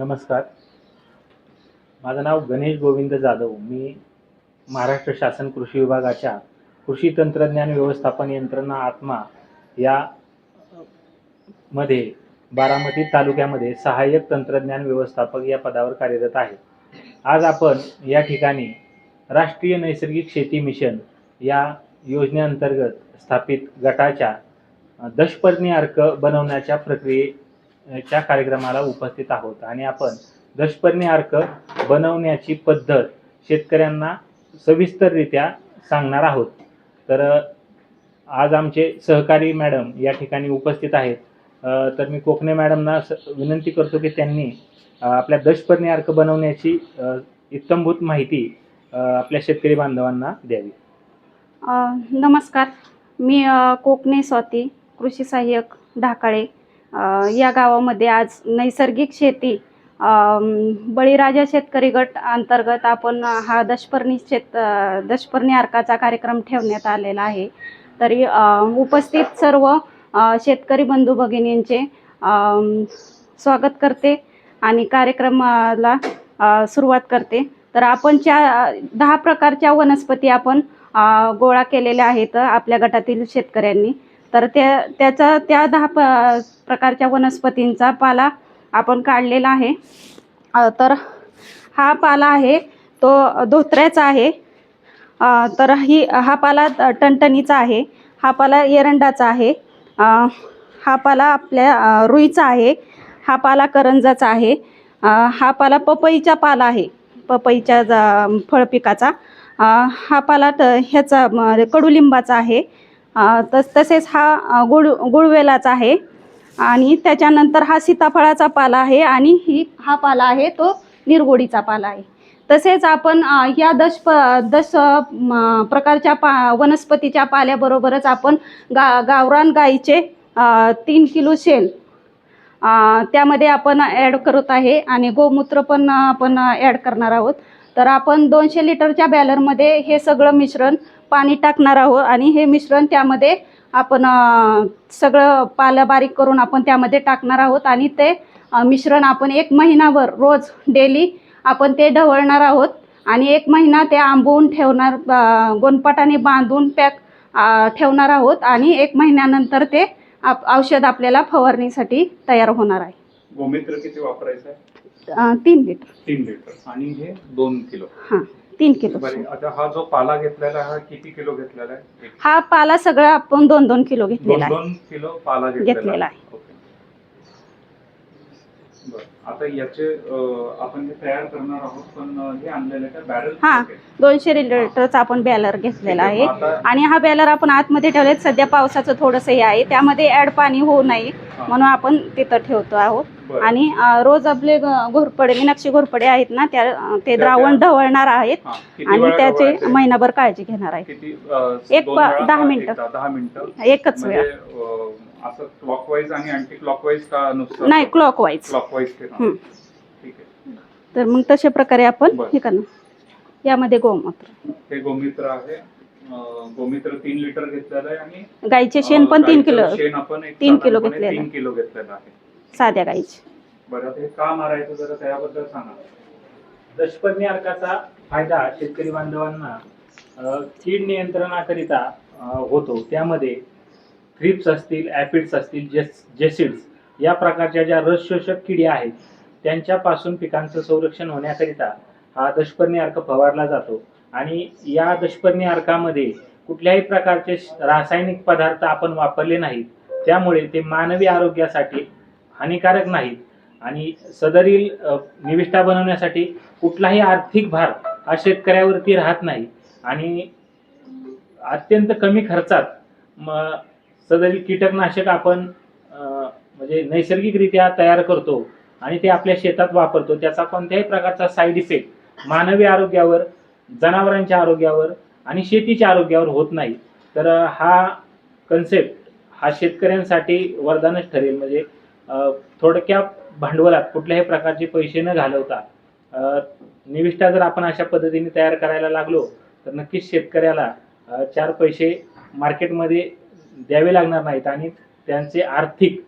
नमस्कार. माझं नाव गणेश गोविंद जाधव. मी महाराष्ट्र शासन कृषी विभागाच्या कृषी तंत्रज्ञान व्यवस्थापन यंत्रणा आत्मा या मध्ये बारामती तालुक्यामध्ये सहाय्यक तंत्रज्ञान व्यवस्थापक या पदावर कार्यरत आहे. आज आपण या ठिकाणी राष्ट्रीय नैसर्गिक शेती मिशन या योजनेअंतर्गत स्थापित गटाच्या दशपर्णी अर्क बनवण्याच्या प्रक्रिये च्या कार्यक्रमाला उपस्थित आहोत. आणि आपण दशपर्णी अर्क बनवण्याची पद्धत शेतकऱ्यांना सविस्तररित्या सांगणार आहोत. तर आज आमचे सहकारी मॅडम या ठिकाणी उपस्थित आहेत. तर मी कोकणे मॅडमना स- विनंती करतो की त्यांनी आपल्या दशपर्णी अर्क बनवण्याची अ, इत्तमभूत माहिती आपल्या शेतकरी बांधवांना द्यावी. नमस्कार. मी कोकणे स्वाती कृषी सहाय्यक ढाकाळे. या गावामध्ये आज नैसर्गिक शेती बळीराजा शेतकरी गट अंतर्गत आपण हा दशपर्णी शेत दशपर्णी अर्काचा कार्यक्रम ठेवण्यात आलेला आहे. तरी उपस्थित सर्व शेतकरी बंधू भगिनींचे स्वागत करते आणि कार्यक्रमाला सुरुवात करते. तर आपण चार दहा प्रकारच्या वनस्पती आपण गोळा केलेल्या आहेत आपल्या गटातील शेतकऱ्यांनी. तर त्या त्याचा त्या दहा प प्रकारच्या वनस्पतींचा पाला आपण काढलेला आहे. तर हा पाला आहे तो धोत्र्याचा आहे. तर ही हा पाला टणटणीचा आहे हा पाला एरंडाचा आहे हा पाला आपल्या रुईचा आहे हा पाला करंजाचा आहे हा पाला पपईचा पाला आहे पपईच्या जा फळपिकाचा. हा पाला ह्याचा कडुलिंबाचा आहे तस तसेच हा गुळ गुळवेलाचा आहे. आणि त्याच्यानंतर हा सीताफळाचा पाला आहे आणि ही हा पाला आहे तो निरगोडीचा पाला आहे. तसेच आपण या दश प दश प्रकारच्या पा वनस्पतीच्या पाल्याबरोबरच आपण गा गावरान गाईचे तीन किलो शेण त्यामध्ये आपण ॲड करत आहे आणि गोमूत्र पण आपण ॲड करणार आहोत. तर आपण दोनशे लिटरच्या बॅलरमध्ये हे सगळं मिश्रण पाणी टाकणार आहोत आणि हे मिश्रण त्यामध्ये आपण सगळं पालं बारीक करून आपण त्यामध्ये टाकणार आहोत आणि ते मिश्रण आपण एक महिनाभर रोज डेली आपण ते ढवळणार आहोत आणि एक महिना ते आंबवून ठेवणार गोनपाटाने बांधून पॅक ठेवणार आहोत आणि एक महिन्यानंतर ते आप औषध आपल्याला फवारणीसाठी तयार होणार आहे. गोमित्र किती वापरायचं आहे? तीन लिटर. तीन लिटर. आणि हे दोन किलो. हां. तीन किलो. बरे आता हा जो पाला घेतलेला आहे, हा किती किलो घेतलेला आहे? एक- हा पाला सगळा आपण दोन दोन किलो दोन घेतलेला आहे. दोन किलो पाला घेतलेला घेतलेला आहे. ओके. बरं. आता याचे आपण हे तयार करणार आहोत पण हे आणलेलं आहे का बॅरल हां. दोनशे लिटरचा आपण बॅलर घेतलेला आहे आणि हा बॅलर आपण आतमध्ये ठेवलेत सध्या पावसाचं थोडंसं हे आहे त्यामध्ये ॲड पाणी होऊ नये. म्हणून आपण तिथं ठेवतो आहोत. आणि रोज आपले घोरपडे मीनाक्षी घोरपडे आहेत ना त्या ते द्रावण ढवळणार आहेत आणि त्याचे? महिनाभर काळजी घेणार आहे किती अं, एक दहा मिनिटं. दहा मिनिटं एकच म्हणजे वेळा अं, असं क्लॉकवाईज आणि अँटी क्लॉकवाईज का नुसतं नाही क्लॉकवाईज क्लॉकवाईज हं. ठीक आहे. तर मग तशा प्रकारे आपण बरं. हे करणार. यामध्ये गोमूत्र. हे गोमित्र आहे. अं, गोमित्र तीन लिटर घेतलेलं आहे आणि गाईचे शेण पण तीन गाईचं किलो शेण आपण एक तीन किलो साधारणपणे घेतलेलं तीन किलो घेतलेलं आहे. साध्या गाईचे. बरं आता हे का मारायचं जरा त्याबद्दल सांगा. दशपर्णी अर्काचा फायदा शेतकरी बांधवांना अ, कीड नियंत्रणाकरिता अ, होतो. त्यामध्ये थ्रिप्स असतील ॲफिड्स असतील जेस जेसिड्स या प्रकारच्या ज्या रस शोषक किडी आहेत त्यांच्यापासून पिकांचं संरक्षण होण्याकरिता हा दशपर्णी अर्क फवारला जातो. आणि या दशपर्णी अर्कामध्ये कुठल्याही प्रकारचे श- रासायनिक पदार्थ आपण वापरले नाहीत त्यामुळे ते मानवी आरोग्यासाठी हानिकारक नाहीत. आणि सदरील निविष्ठा बनवण्यासाठी कुठलाही आर्थिक भार हा शेतकऱ्यावरती राहत नाही. आणि अत्यंत कमी खर्चात म सदरील कीटकनाशक आपण म्हणजे नैसर्गिकरित्या तयार करतो आणि ते आपल्या शेतात वापरतो. त्याचा कोणत्याही प्रकारचा साईड इफेक्ट मानवी आरोग्यावर जनावरांच्या आरोग्यावर आणि शेतीच्या आरोग्यावर होत नाही. तर हा कन्सेप्ट हा शेतकऱ्यांसाठी वरदानच ठरेल. म्हणजे थोडक्या भांडवलात कुठल्याही प्रकारचे पैसे न घालवता निविष्ठा जर आपण अशा पद्धतीने तयार करायला लागलो तर नक्कीच शेतकऱ्याला चार पैसे मार्केटमध्ये द्यावे लागणार नाहीत आणि त्यांचे आर्थिक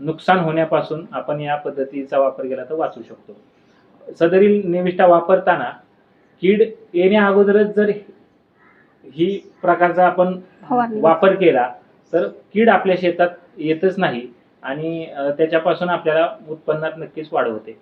नुकसान होण्यापासून आपण या पद्धतीचा वापर केला तर वाचू शकतो. सदरील निविष्ठा वापरताना कीड येण्या अगोदरच जर ही प्रकारचा आपण वापर केला तर कीड आपल्या शेतात येतच नाही आणि त्याच्यापासून आपल्याला उत्पन्नात नक्कीच वाढ होते.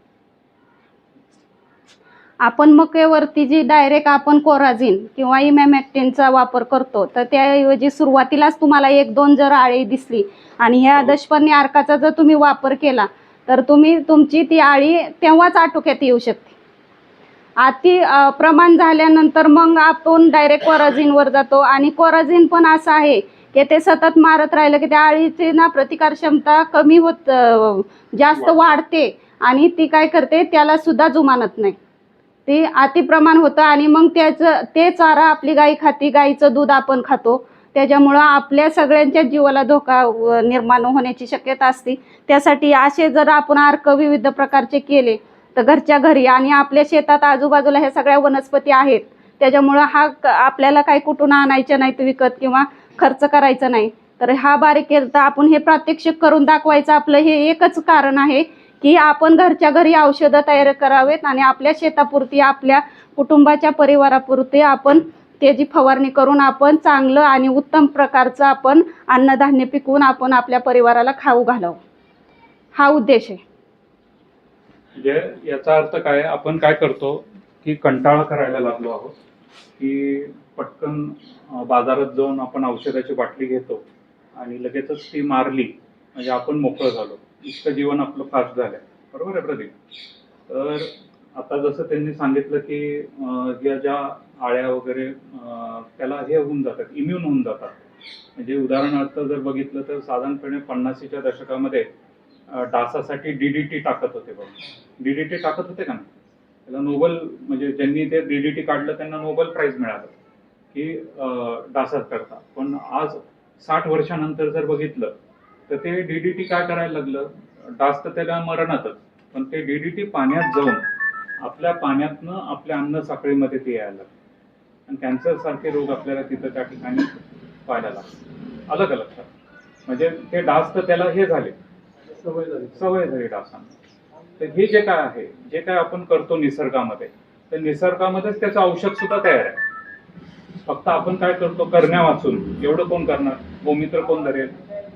आपण मक्यावरती जी डायरेक्ट आपण कोराझिन किंवा इमॅमॅक्टिनचा वापर करतो तर त्याऐवजी सुरुवातीलाच तुम्हाला एक दोन जर आळी दिसली आणि ह्या दशपर्णी अर्काचा जर तुम्ही वापर केला तर तुम्ही तुमची ती आळी तेव्हाच आटोक्यात येऊ शकते. अति प्रमाण झाल्यानंतर मग आपण डायरेक्ट कोराझिनवर जातो आणि कोराझिन पण असं आहे की ते सतत मारत राहिलं की त्या आळीची ना प्रतिकार क्षमता कमी होत जास्त वाढते आणि ती काय करते त्याला सुद्धा जुमानत नाही. ती अतिप्रमाण होतं आणि मग त्याचं ते चारा आपली गाई खाती गाईचं दूध आपण खातो. त्याच्यामुळं आपल्या सगळ्यांच्या जीवाला धोका निर्माण होण्याची शक्यता असते. त्यासाठी असे जर आपण अर्क विविध प्रकारचे केले तर घरच्या घरी आणि आपल्या शेतात आजूबाजूला ह्या सगळ्या वनस्पती आहेत. त्याच्यामुळं हा क- आपल्याला काही कुठून आणायचं नाहीत विकत किंवा खर्च करायचा नाही. तर हा बारीक केलं तर आपण हे प्रात्यक्षिक करून दाखवायचं. आपलं हे एकच कारण आहे की आपण घरच्या घरी औषधं तयार करावेत आणि आपल्या शेतापुरती आपल्या कुटुंबाच्या परिवारापुरती आपण त्याची फवारणी करून आपण चांगलं आणि उत्तम प्रकारचं आपण अन्नधान्य पिकवून आपण आपल्या परिवाराला खाऊ घालावं. हा उद्देश आहे. म्हणजे याचा अर्थ काय आपण काय करतो की कंटाळा करायला लागलो आहोत की पटकन बाजारात जाऊन आपण औषधाची बाटली घेतो आणि लगेचच ती मारली म्हणजे आपण मोकळं झालो. इतकं जीवन आपलं फास्ट झालंय. बरोबर आहे प्रदीप? तर आता जसं त्यांनी सांगितलं की ज्या ज्या आळ्या वगैरे त्याला हे होऊन जातात इम्युन होऊन जातात. म्हणजे उदाहरणार्थ जर बघितलं तर साधारणपणे पन्नासीच्या दशकामध्ये डासासाठी डीडीटी टाकत होते बघ. डीडीटी टाकत होते का नाही? त्याला नोबल म्हणजे ज्यांनी ते डीडीटी काढलं त्यांना नोबल प्राईज मिळालं की डासात करता. पण आज साठ वर्षानंतर जर बघितलं तर ते डीडीटी काय करायला लागलं? डास तर त्याला मरणातच पण ते डीडीटी पाण्यात जाऊन आपल्या पाण्यातनं आपल्या अन्न साखळीमध्ये ते यायला लागलं. आणि कॅन्सर सारखे रोग आपल्याला तिथं त्या ठिकाणी पाहायला लागले. अलग अलग म्हणजे ते डास तर त्याला हे झाले. सवय झाली. सवय झाली डासांना. तर हे जे काय आहे जे काय आपण करतो निसर्गामध्ये तर निसर्गामध्येच त्याचं औषध सुद्धा तयार आहे. फक्त आपण काय करतो करण्या वाचून. एवढं कोण करणार? गोमित्र कोण धरेल?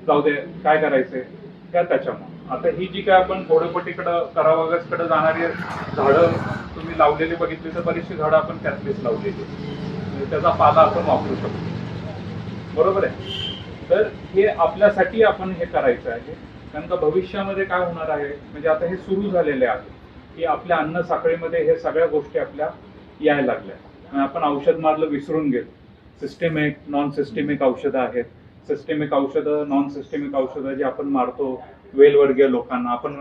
जाऊ दे काय करायचंय? त्या त्याच्यामुळे. आता ही जी काय आपण घोडपट्टीकडं करावागसकडे जाणारी झाडं तुम्ही लावलेली बघितली तर बरीचशी झाडं आपण त्यातलीच लावलेली. म्हणजे त्याचा पाला आपण वापरू शकतो. बरोबर आहे? तर हे आपल्यासाठी आपण हे करायचं आहे. कारण का भविष्यामध्ये काय होणार आहे? म्हणजे आता हे सुरू झालेले आहे. की आपल्या अन्न साखळीमध्ये हे सगळ्या गोष्टी आपल्या यायला लागल्या. आणि आपण औषध मारलं विसरून गेलो. सिस्टेमिक नॉन सिस्टेमिक औषधं आहेत. सिस्टेमिक औषधं नॉन सिस्टेमिक औषधं जे आपण मारतो वेलवर्गीय लोकांना आपण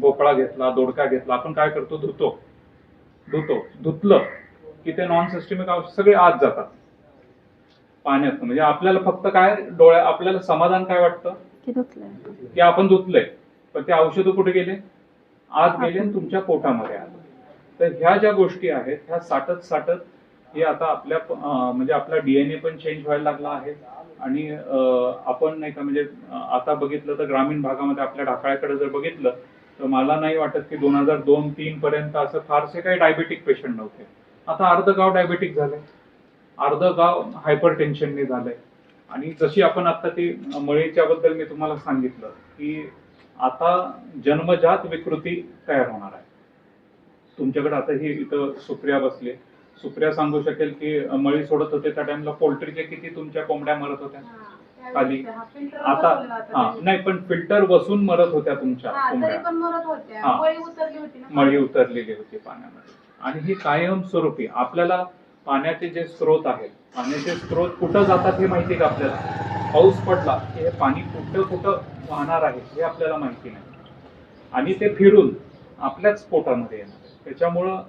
भोपळा घेतला दोडका घेतला आपण काय करतो? धुतो. धुतो. धुतलं की ते नॉन सिस्टेमिक औषध सगळे आत जातात. पाण्यात म्हणजे आपल्याला फक्त काय डोळ्या आपल्याला समाधान काय वाटतं? की आपण धुतलंय. पण ते औषधं कुठे गेले? आत गेले तुमच्या पोटामध्ये आले. तर ह्या ज्या गोष्टी आहेत ह्या साठत साठत हे आता आपल्या म्हणजे आपला डीएनए पण चेंज व्हायला लागला आहे. आणि आपण नाही का म्हणजे आता बघितलं तर ग्रामीण भागामध्ये आपल्या ढाकाळ्याकडे जर बघितलं तर मला नाही वाटत की दोन हजार दोन तीन पर्यंत असं फारसे काही डायबेटिक पेशंट नव्हते. आता अर्ध गाव डायबेटिक झाले अर्ध गाव हायपर टेन्शनने झालंय. आणि जशी आपण आता ती मळीच्या बद्दल मी तुम्हाला सांगितलं की आता जन्मजात विकृती तयार होणार आहे. तुमच्याकडे आता ही इथं सुप्रिया बसली. सुप्रिया सांगू शकेल की मळी सोडत होते त्या टाइमला पोल्ट्रीचे किती तुमच्या कोंबड्या मरत होत्या? खाली आता हा नाही पण फिल्टर बसून मरत होत्या तुमच्या कोंबड्या. हा. मळी उतरलेली होती पाण्यामध्ये. आणि ही कायमस्वरूपी आपल्याला पाण्याचे जे स्रोत आहेत पाण्याचे स्रोत कुठं जातात हे माहिती का आपल्याला? पाऊस पडला की हे पाणी कुठं कुठं वाहणार आहे हे आपल्याला माहिती नाही. आणि ते फिरून आपल्याच पोटामध्ये येणार त्याच्यामुळं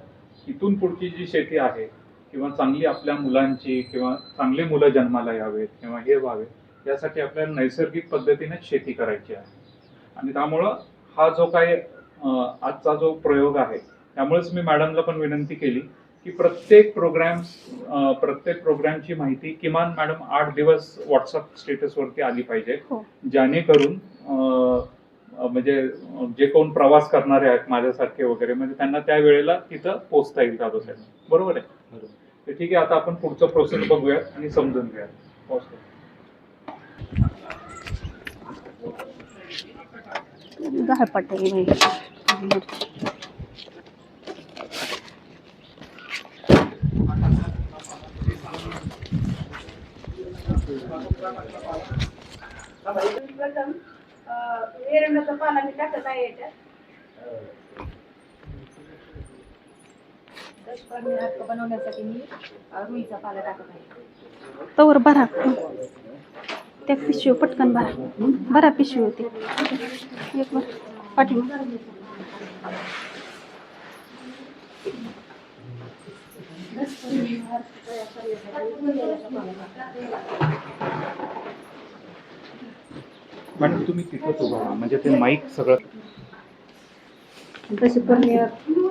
इथून पुढची जी शेती आहे किंवा चांगली आपल्या मुलांची किंवा चांगली मुलं जन्माला यावेत किंवा हे व्हावेत यासाठी आपल्याला नैसर्गिक पद्धतीने शेती करायची आहे. आणि त्यामुळं हा जो काही अं, आजचा जो प्रयोग आहे त्यामुळेच मी मॅडमला पण विनंती केली की प्रत्येक प्रोग्राम प्रत्येक प्रोग्रामची माहिती किमान मॅडम आठ दिवस व्हॉट्सअप स्टेटसवरती आली पाहिजे हो. जेणेकरून म्हणजे जे कोण प्रवास करणारे आहेत माझ्यासारखे वगैरे म्हणजे त्यांना त्या वेळेला तिथं पोहोचता येईल दादोसाहेब बरोबर आहे? तर ठीक आहे आता आपण पुढचं प्रोसेस बघूयात आणि समजून घेऊयात. पोहोचतो. गाळपट आहे बाई. बनवण्यासाठी मी रुईचा पाला टाकत आहे. तवर भरा. त्या पिशवी पटकन भरा. भरा पिशवी होती. एक वर. पाठीमा मॅडम तुम्ही तिथंच उभा राहा. म्हणजे ते माईक सगळं तशी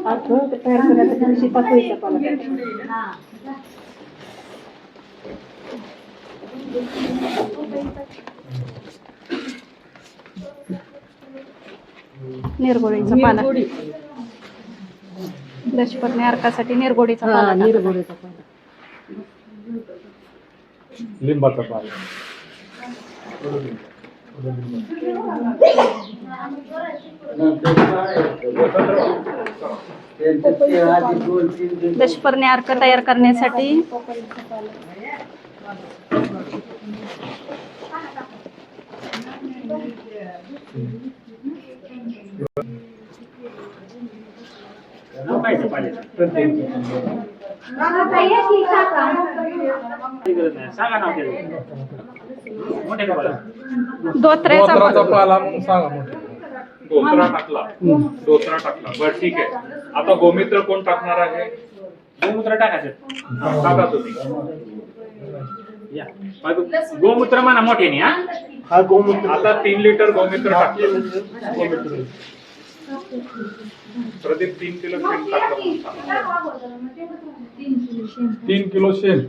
अर्थ तयार पाला पाला. दशपर्णी अर्कासाठी निरगोळीचा हा, पाला. निरगुडीचा पाला. लिंबाचा पाला. दशपर्णी अर्क तयार करण्यासाठी लोकायचं पाण्याचं. गरज नाही. सांगा. मोठे. पाला. डोसरा टाकला. डोसरा टाकला. बरं ठीक आहे. आता गोमित्र कोण टाकणार आहे? गोमूत्र टाकायचं. हा, टाका तुम्ही. या. मग गोमूत्र म्हणा मोठ्याने हा? आता तीन लिटर गोमित्र टाकलं. प्रदीप तीन किलो शेण टाकलं तीन किलो शेण.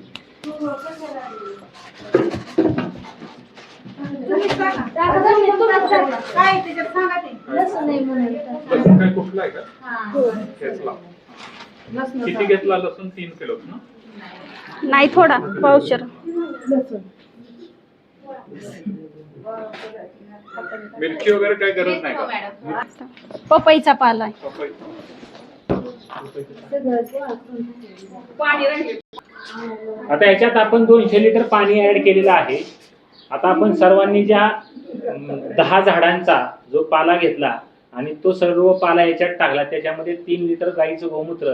लसूण काय कुठला आहे का घेतला किती घेतला लसूण तीन किलो ना नाही थोडा पावशर मिरची वगैरे काही गरज नाही का? पपईचा पाला. आता याच्यात आपण दोनशे लिटर पाणी ऍड केलेलं आहे. आता आपण सर्वांनी ज्या दहा झाडांचा जो पाला घेतला आणि तो सर्व पाला याच्यात टाकला त्याच्यामध्ये तीन लिटर गाईचं गोमूत्र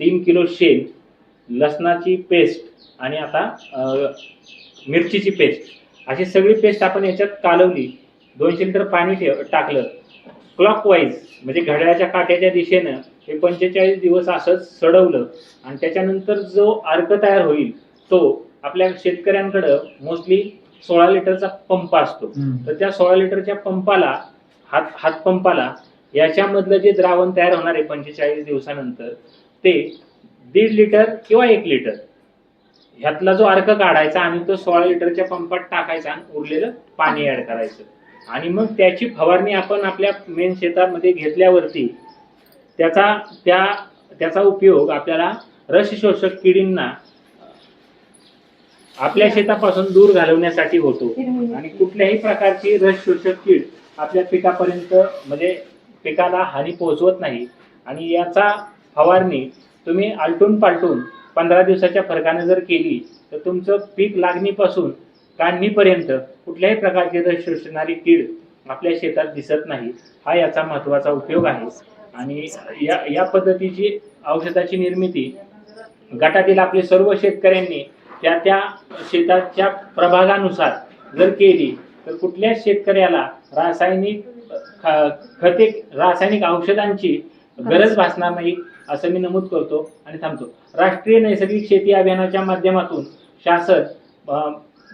तीन किलो शेण लसणाची पेस्ट आणि आता मिरचीची पेस्ट. अशी सगळी पेस्ट आपण याच्यात कालवली. दोनशे लिटर पाणी ठेव टाकलं. क्लॉकवाईज म्हणजे घड्याळाच्या काट्याच्या दिशेनं हे पंचेचाळीस दिवस असंच सडवलं आणि त्याच्यानंतर जो अर्क तयार होईल तो आपल्या शेतकऱ्यांकडं मोस्टली सोळा लिटरचा पंप असतो. तर त्या सोळा लिटरच्या पंपाला हात हातपंपाला याच्यामधलं जे द्रावण तयार होणार आहे पंचेचाळीस दिवसानंतर ते दीड लिटर किंवा एक लिटर. ह्यातला जो अर्क काढायचा आणि तो सोळा लिटरच्या पंपात टाकायचा आणि उरलेलं पाणी ऍड करायचं. आणि मग त्याची फवारणी आपण आपल्या मेन शेतामध्ये घेतल्यावरती त्याचा त्या त्याचा उपयोग आपल्याला रस शोषक किडींना आपल्या शेतापासून दूर घालवण्यासाठी होतो. आणि कुठल्याही प्रकारची रस शोषक कीड आपल्या पिकापर्यंत म्हणजे पिकाला हानी पोहोचवत नाही. आणि याचा फवारणी तुम्ही आलटून पालटून पंधरा दिवसाच्या फरकाने जर केली तर तुमचं पीक लागणीपासून काढणीपर्यंत कुठल्याही प्रकारची रस शोषणारी कीड आपल्या शेतात दिसत नाही. हा याचा महत्त्वाचा उपयोग आहे. आणि या या पद्धतीची औषधाची निर्मिती गटातील आपले सर्व शेतकऱ्यांनी त्या त्या शेताच्या प्रभागानुसार जर केली तर कुठल्याच शेतकऱ्याला रासायनिक ख- खते रासायनिक औषधांची गरज भासणार नाही असं मी नमूद करतो आणि थांबतो. राष्ट्रीय नैसर्गिक शेती अभियानाच्या माध्यमातून शासन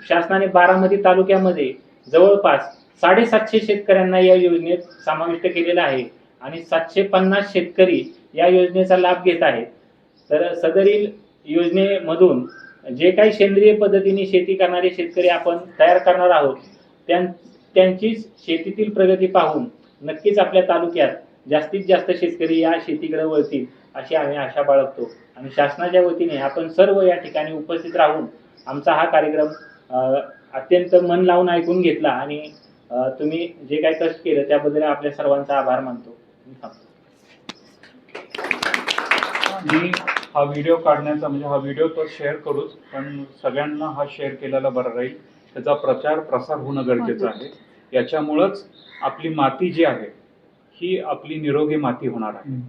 शासनाने बारामती तालुक्यामध्ये जवळपास साडेसातशे शेतकऱ्यांना या योजनेत समाविष्ट केलेलं आहे आणि सातशे पन्नास शेतकरी या योजनेचा लाभ घेत आहेत. तर सदरील योजनेमधून जे काही सेंद्रिय पद्धतीने शेती करणारे शेतकरी आपण तयार करणार आहोत त्यां त्यांचीच शेतीतील प्रगती पाहून नक्कीच आपल्या तालुक्यात जास्तीत जास्त शेतकरी या शेतीकडे वळतील अशी आम्ही आशा बाळगतो आणि शासनाच्या वतीने आपण सर्व या ठिकाणी उपस्थित राहून आमचा हा कार्यक्रम अत्यंत मन लावून ऐकून घेतला आणि तुम्ही जे काही कष्ट केलं त्याबद्दल आपल्या सर्वांचा आभार मानतो मी थांबतो. मी हा व्हिडिओ काढण्याचा म्हणजे हा व्हिडिओ तर शेअर करूच पण सगळ्यांना हा शेअर केलेला बरा राहील. त्याचा प्रचार प्रसार होणं गरजेचं आहे. याच्यामुळंच आपली माती जी आहे ही आपली निरोगी माती होणार आहे.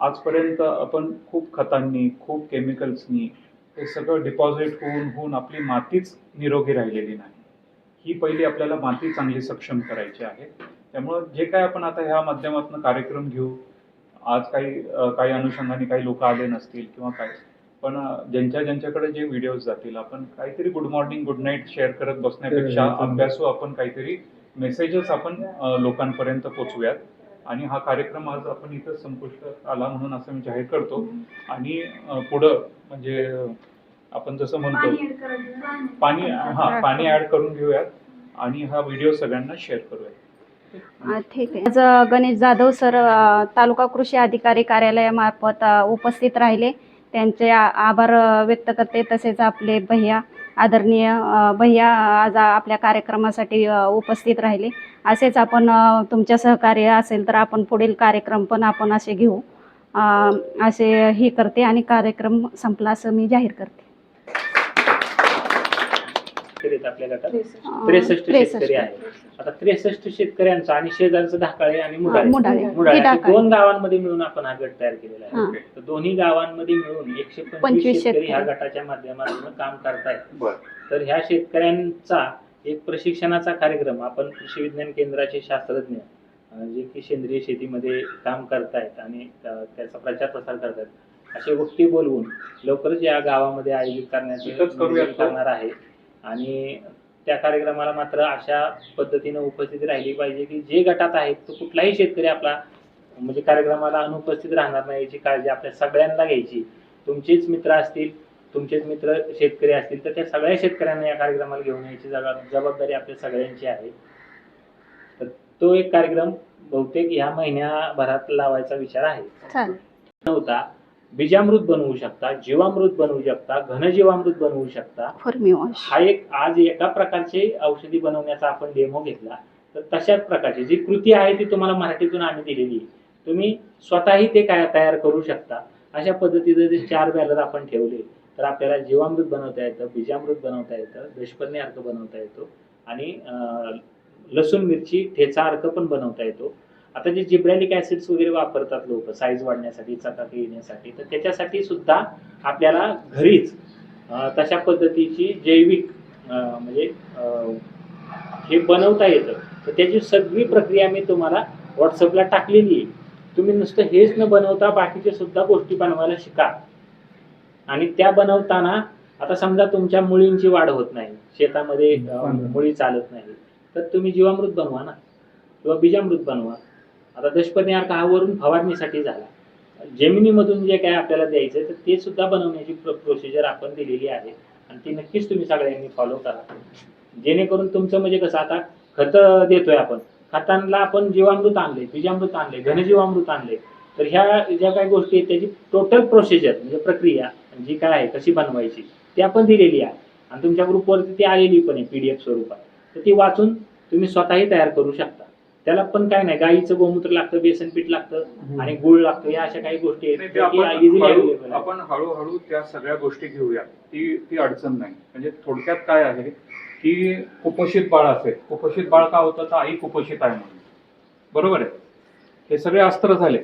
आजपर्यंत आपण खूप खतांनी खूप केमिकल्सनी हे सगळं डिपॉझिट होऊन होऊन आपली मातीच निरोगी राहिलेली नाही. ही पहिली आपल्याला माती चांगली सक्षम करायची आहे. त्यामुळं जे काय आपण आता ह्या माध्यमातून कार्यक्रम घेऊ आज काही काही अनुषंगाने काही लोक आले नसतील किंवा काय. पण ज्यांच्या ज्यांच्याकडे जे व्हिडिओज जातील आपण काहीतरी good morning good night share करत बसण्यापेक्षा अभ्यासू आपण काहीतरी मेसेजेस आपण लोकांपर्यंत पोचवूयात. आणि हा कार्यक्रम आज आपण इथं संपुष्टात आला म्हणून असं मी जाहीर करतो. आणि पुढं म्हणजे आपण जसं म्हणतो पाणी हा पाणी ऍड करून घेऊयात. आणि हा व्हिडिओ सगळ्यांना शेअर करूयात. ठीक आहे. आज गणेश जाधव सर तालुका कृषी अधिकारी कार्यालयामार्फत उपस्थित राहिले. त्यांचे आभार व्यक्त करते. तसेच आपले भैया आदरणीय भैया आज आपल्या कार्यक्रमासाठी उपस्थित राहिले. असेच आपण तुमच्या सहकार्य असेल तर आपण पुढील कार्यक्रम पण आपण असे घेऊ. असे ही करते आणि कार्यक्रम संपला असं मी जाहीर करते. शेतकरी आहेत आपल्या गटात अ, त्रेसष्ट. शेतकरी आहेत आता त्रेसष्ट शेतकऱ्यांचा आणि शेजारचं ढाकाळे आणि मुडाळे मुडाळे. ढाकाळे. दोन गावांमध्ये मिळून आपण हा गट तयार केलेला आहे. तर दोन्ही गावांमध्ये मिळून एकशे पंचवीस शेतकरी ह्या. गटाच्या माध्यमातून काम करतायत बरं तर ह्या शेतकऱ्यांचा एक प्रशिक्षणाचा कार्यक्रम आपण कृषी विज्ञान केंद्राचे शास्त्रज्ञ जे की सेंद्रिय शेतीमध्ये काम करतायत आणि त्याचा प्रचार प्रसार करतायत असे व्यक्ती बोलवून लवकरच या गावामध्ये आयोजित करण्याचे करणार आहे आणि त्या कार्यक्रमाला मात्र अशा पद्धतीनं उपस्थिती राहिली पाहिजे की जे गटात आहेत तो कुठलाही शेतकरी आपला म्हणजे कार्यक्रमाला अनुपस्थित राहणार नाही याची काळजी आपल्या सगळ्यांना घ्यायची. तुमचेच मित्र असतील तुमचेच मित्र शेतकरी असतील तर त्या सगळ्या शेतकऱ्यांना या कार्यक्रमाला घेऊन यायची जबाब- जबाबदारी आपल्या सगळ्यांची आहे. तर तो एक कार्यक्रम बहुतेक ह्या महिन्याभरात लावायचा विचार आहे. नव्हता. बीजामृत बनवू शकता जीवामृत बनवू शकता घनजीवामृत बनवू शकता. हा एक आज एका प्रकारचे औषधी बनवण्याचा आपण डेमो घेतला. तर तशाच प्रकारची जी कृती आहे ती तुम्हाला मराठीतून आम्ही दिलेली आहे. तुम्ही स्वतःही ते काय तयार करू शकता. अशा पद्धतीचे जे चार बॅलर आपण ठेवले तर आपल्याला जीवामृत बनवता येतं बीजामृत बनवता येतं दशपर्णी अर्क बनवता येतो आणि लसूण मिरची ठेचा अर्क पण बनवता येतो. आता जे जिब्रॅलिक ऍसिड्स वगैरे वापरतात लोक साईज वाढण्यासाठी चकाकी येण्यासाठी तर त्याच्यासाठी सुद्धा आपल्याला घरीच तशा पद्धतीची जैविक म्हणजे हे बनवता येतं. तर त्याची सगळी प्रक्रिया मी तुम्हाला व्हॉट्सअपला टाकलेली आहे. तुम्ही नुसतं हेच न बनवता बाकीचे सुद्धा गोष्टी बनवायला शिका. आणि त्या बनवताना आता समजा तुमच्या मुळींची वाढ होत नाही शेतामध्ये मुळी चालत नाही तर तुम्ही जीवामृत बनवा ना. किंवा बीजामृत बनवा. आता दशपर्णी अर्क वरून फवारणीसाठी झाला? जमिनीमधून जे काय आपल्याला द्यायचं तर ते सुद्धा बनवण्याची प्रोसिजर आपण दिलेली आहे. आणि ती नक्कीच तुम्ही सगळ्यांनी फॉलो करा. जेणेकरून तुमचं म्हणजे कसं आता खत देतोय आपण. खतांना आपण जीवामृत आणले बीजामृत आणले घनजीवामृत आणले तर ह्या ज्या काही गोष्टी आहेत त्याची टोटल प्रोसिजर म्हणजे प्रक्रिया जी काय आहे कशी बनवायची ती आपण दिलेली आहे. आणि तुमच्या ग्रुपवरती ती आलेली पण आहे पीडीएफ स्वरूपात. तर ती वाचून तुम्ही स्वतःही तयार करू शकता. त्याला पण काय नाही गाईचं गोमूत्र लागतं बेसन पीठ लागतं आणि गुळ लागतं या अशा काही गोष्टी आहेत. की आपण easily हळू- available आहेत. आपण हळूहळू त्या सगळ्या गोष्टी घेऊया ती ती अडचण नाही. म्हणजे थोडक्यात काय आहे की कुपोषित बाळ असेल. कुपोषित बाळ का होतं? तर आई कुपोषित आहे म्हणून. बरोबर आहे? हे सगळे अस्त्र झाले.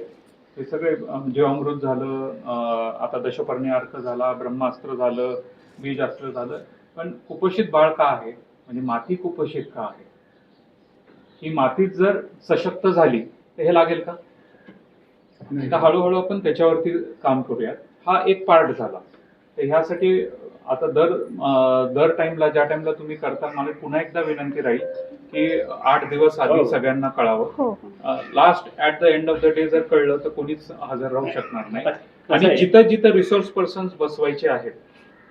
हे सगळे अं, जीवामृत झालं अं, आता दशपर्णी अर्क झाला ब्रह्मास्त्र झालं बीज अस्त्र झालं. पण कुपोषित बाळ का आहे? म्हणजे माती कुपोषित का आहे? ही मातीच जर सशक्त झाली तर हे लागेल का? तर हळूहळू आपण त्याच्यावरती काम करूया हा एक पार्ट झाला. तर ह्यासाठी आता दर दर टाइमला ज्या टाइमला तुम्ही करता मला पुन्हा एकदा विनंती राहील की आठ दिवस आधी हो. सगळ्यांना कळावं. Last at the end of the day जर कळलं तर कोणीच हजर राहू शकणार नाही. आणि? जिथं जिथं रिसोर्स पर्सन्स बसवायचे आहेत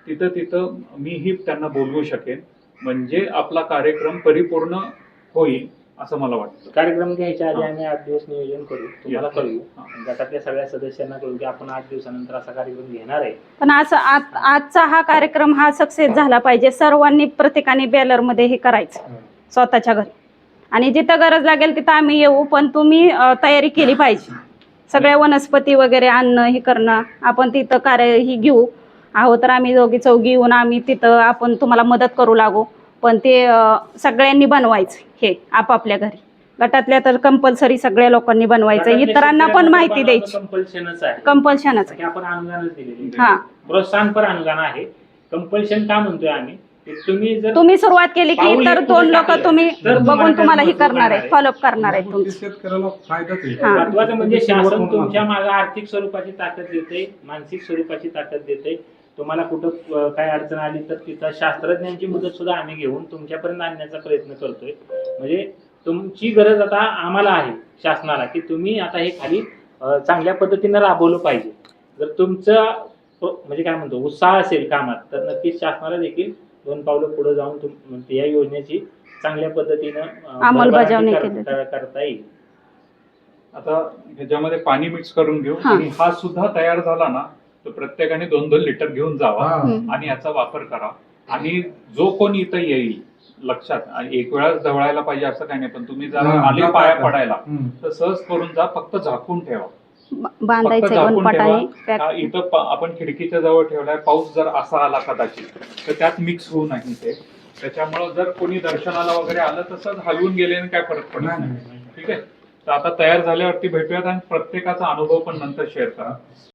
तिथं तिथं मीही त्यांना बोलवू शकेन. म्हणजे आपला कार्यक्रम परिपूर्ण होईल. असं मला वाटतं. कार्यक्रम घ्यायच्या आधी. आम्ही आठ दिवस नियोजन करू. तुम्हाला. कळवू. गटातल्या सगळ्या सदस्यांना कळू की आपण आठ दिवसानंतर असा कार्यक्रम घेणार आहे. पण असं आज आजचा हा कार्यक्रम हा सक्सेस झाला पाहिजे. सर्वांनी प्रत्येकाने बॅलरमध्ये हे करायचं. स्वतःच्या घरी. आणि जिथं गरज लागेल तिथं आम्ही येऊ पण तुम्ही अ, तयारी केली पाहिजे. सगळ्या वनस्पती वगैरे आणणं हे करणं आपण तिथं कार्य ही घेऊ. आहो तर आम्ही दोघी चौघी येऊन आम्ही तिथं आपण तुम्हाला मदत करू लागू. पण ते सगळ्यांनी बनवायचं हे आपापल्या घरी. गटातल्या तर कंपल्सरी सगळ्या लोकांनी बनवायचं. इतरांना पण माहिती द्यायची. कंपल्शनच आहे. कंपल्शनच की आपण अनुदानच दिलेली हा. प्रोत्साहन पर अनुदान आहे. कंपल्शन का म्हणतोय आम्ही? की तुम्ही जर तुम्ही सुरुवात केली की इतर दोन लोक तुम्ही बघून तुम्हाला हे करणार आहे. फॉलोअप करणार आहे शेतकऱ्याला फायदाच. महत्वाचं म्हणजे शासन तुमच्या मागे आर्थिक स्वरूपाची ताकद देते मानसिक स्वरूपाची ताकद देते तुम्हाला कुठं काय अडचण आली तर तिथं शास्त्रज्ञांची मदत सुद्धा आम्ही घेऊन तुमच्यापर्यंत आणण्याचा प्रयत्न करतोय. म्हणजे तुमची गरज आता आम्हाला आहे शासनाला की तुम्ही आता हे खाली चांगल्या पद्धतीनं राबवलं पाहिजे. जर तुमचा म्हणजे काय म्हणतो उत्साह असेल कामात तर नक्कीच शासनाला देखील दोन पावलं पुढे जाऊन तुम- म्हणजे या योजनेची चांगल्या पद्धतीनं अंमलबजावणी करता येईल. आता ह्याच्यामध्ये पाणी मिक्स करून घेऊ. आणि हा सुद्धा तयार झाला ना तर प्रत्येकाने दोन दोन लिटर घेऊन जावा हा. आणि याचा वापर करा आणि जो कोण इथं येईल लक्षात आणि एक वेळाच ढवळायला पाहिजे असं काही नाही पण तुम्ही जर हा, आले पाया. पडायला हम्म. तर सहज करून जा फक्त झाकून ठेवा ब- फक्त बांधायचं झाकून ठेवा इथं पा- आपण खिडकीच्या जवळ ठेवलाय पाऊस जर असा आला कदाचित तर त्यात मिक्स होऊ नाही ते त्याच्यामुळं जर कोणी दर्शनाला वगैरे आलं तसंच हलवून गेल्याने काय फरक पडत नाही, नाही नाही. ठीक आहे तर आता तयार झाल्यावरती भेटूयात आणि प्रत्येकाचा अनुभव पण नंतर शेअर करा